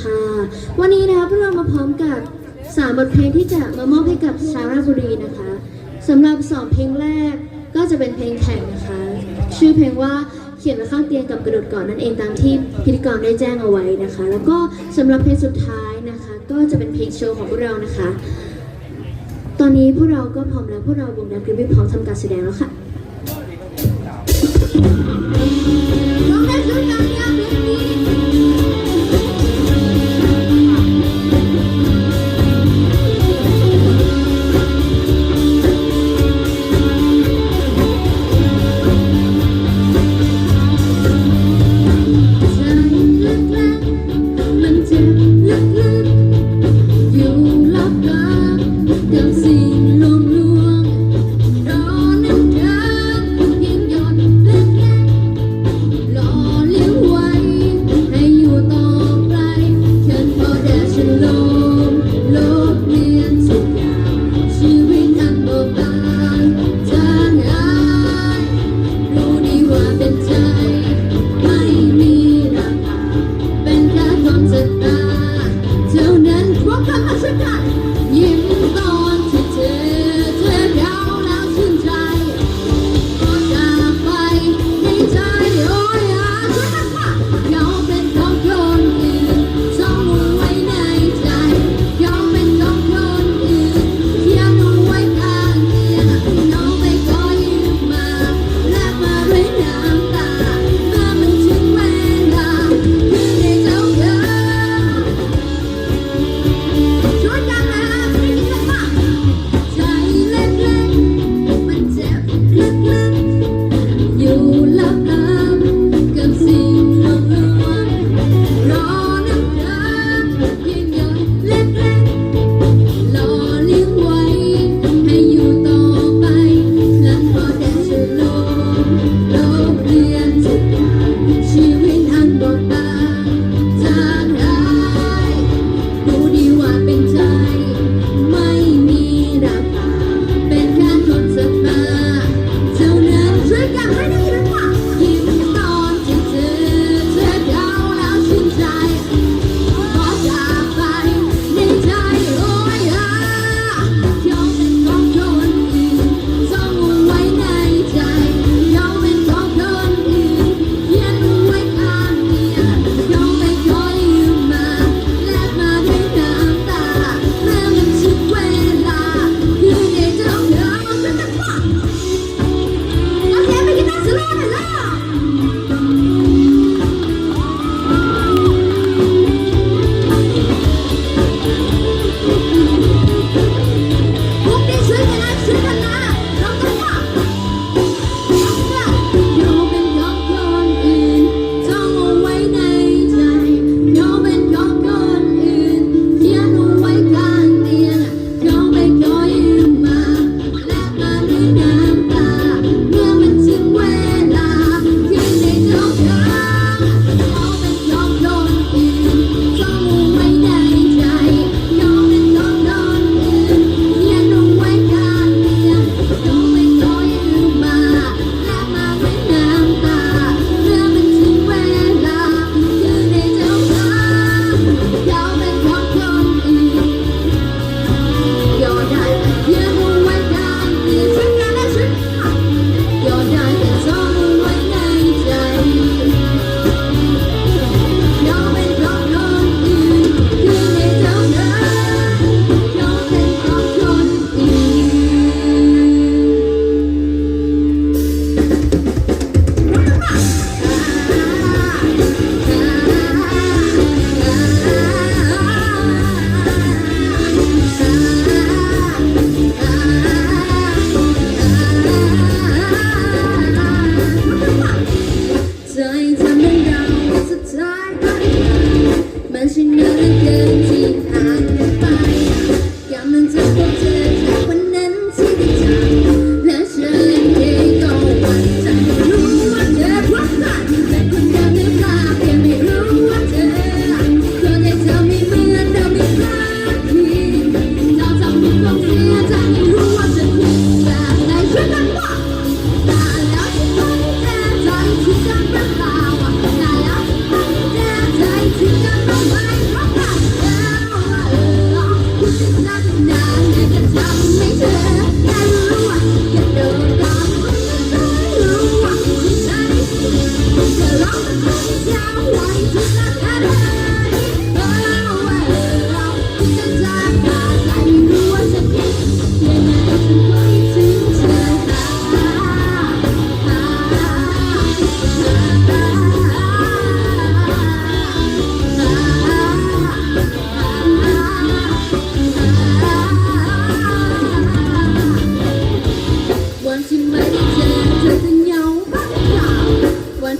ค่ะ วันนี้นะคะพวกเรามาพร้อมกับสามบทเพลงที่จะมามอบให้กับชาราบุรีนะคะสำหรับสองเพลงแรกก็จะเป็นเพลงแข่งนะคะ ชื่อเพลงว่าเขียนข้างเตียงกับกระโดดก่อนนั่นเองตามที่พิธีกรได้แจ้งเอาไว้นะคะ แล้วก็สำหรับเพลงสุดท้ายนะคะ ก็จะเป็นเพลงโชว์ของพวกเรานะคะ ตอนนี้พวกเราก็พร้อมแล้วพวกเราวงดนตรีพร้อมทำการแสดงแล้วค่ะ Don't let you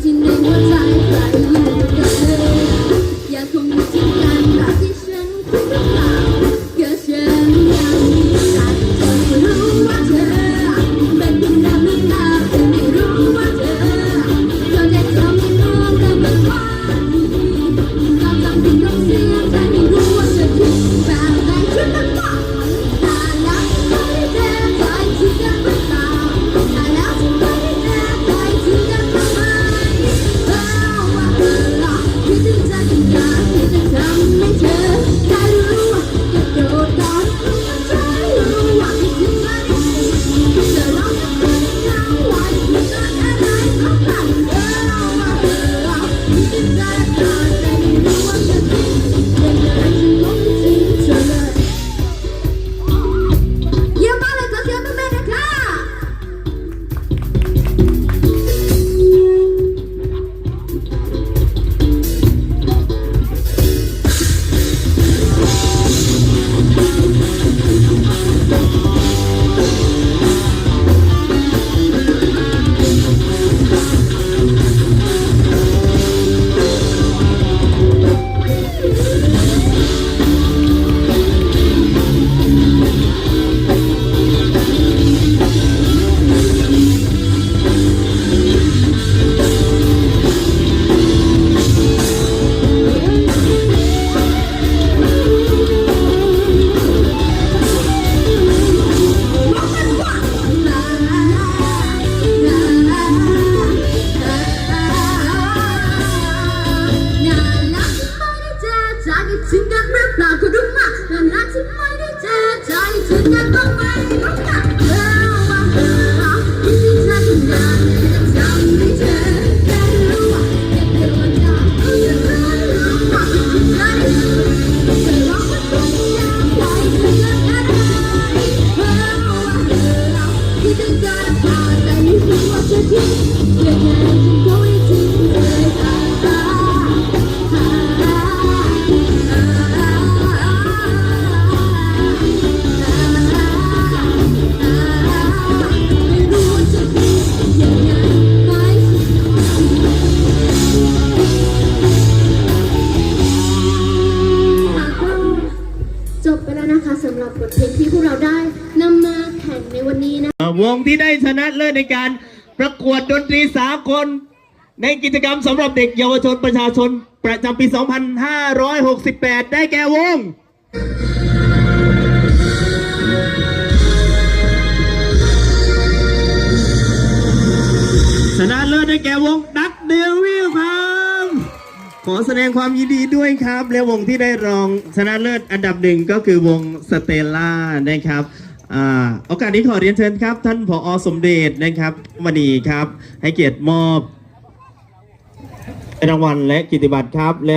今天我在哪？ วงที่ได้ชนะเลิศในการประกวดดนตรีสากล ในกิจกรรมสำหรับเด็กเยาวชนประชาชนประจำปี 2568 ได้แก่วงชนะเลิศได้แก่วงดักเดวิลครับ ขอแสดงความยินดีด้วยครับ และวงที่ได้รองชนะเลิศอันดับหนึ่งก็คือวงสเตล่านะครับ โอกาสนี้ขอเรียนเชิญครับ ท่านผอสมเด็จนะครับมณีครับ ให้เกียรติมอบรางวัลและกิตติบัตรครับและ